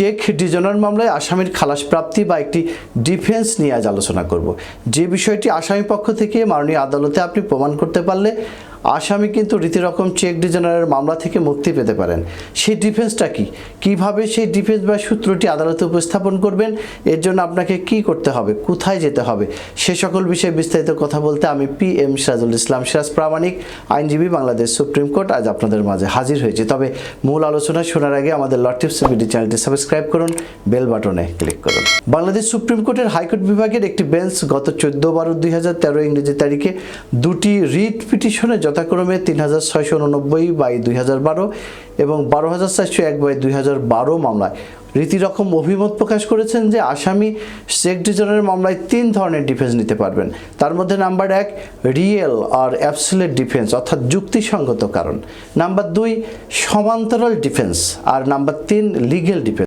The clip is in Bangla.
চেক ডিজনার মামলায় আসামির খালাস প্রাপ্তি বা একটি ডিফেন্স নিয়ে আজ আলোচনা করব। যে বিষয়টি আসামি পক্ষ থেকে মাননীয় আদালতে আপনি প্রমাণ করতে পারলে আসামি কিন্তু রীতিরকম চেক ডিজনারের মামলা থেকে মুক্তি পেতে পারেন। সেই ডিফেন্সটা কি? কীভাবে সেই ডিফেন্স বা সূত্রটি আদালতে উপস্থাপন করবেন? এর জন্য আপনাকে কি করতে হবে? কোথায় যেতে হবে? সে সকল বিষয়ে বিস্তারিত কথা বলতে আমি পি এম সিরাজুল ইসলাম সিরাজ প্রামাণিক, আইনজীবী বাংলাদেশ সুপ্রিম কোর্ট আজ আপনাদের মাঝে হাজির হয়েছে। তবে মূল আলোচনা শোনার আগে আমাদের লটিপস বিডি চ্যানেলটি সাবস্ক্রাইব করুন, বেল বাটনে ক্লিক করুন। বাংলাদেশ সুপ্রিম কোর্টের হাইকোর্ট বিভাগের একটি বেঞ্চ গত চোদ্দ বারো দুই হাজার তেরো ইংরেজি তারিখে দুটি রিট পিটিশনে যথাক্রমে তিন হাজার ছয়শো উননব্বই বাই দুই হাজার বারো এবং বারো হাজার চারশো এক বাই দুই হাজার বারো মামলায়। রীতিরকম অভিমত প্রকাশ করেছেন যে আসামি শেখ ডিজনের মামলায় তিন ধরনের ডিফেন্স নিতে পারবেন। তার মধ্যে নাম্বার এক, রিয়েল আর অ্যাবসুলেট ডিফেন্স, অর্থাৎ যুক্তিসঙ্গত কারণ। নাম্বার দুই, সমান্তরাল ডিফেন্স। আর নাম্বার তিন লিগেল ডিফেন্স।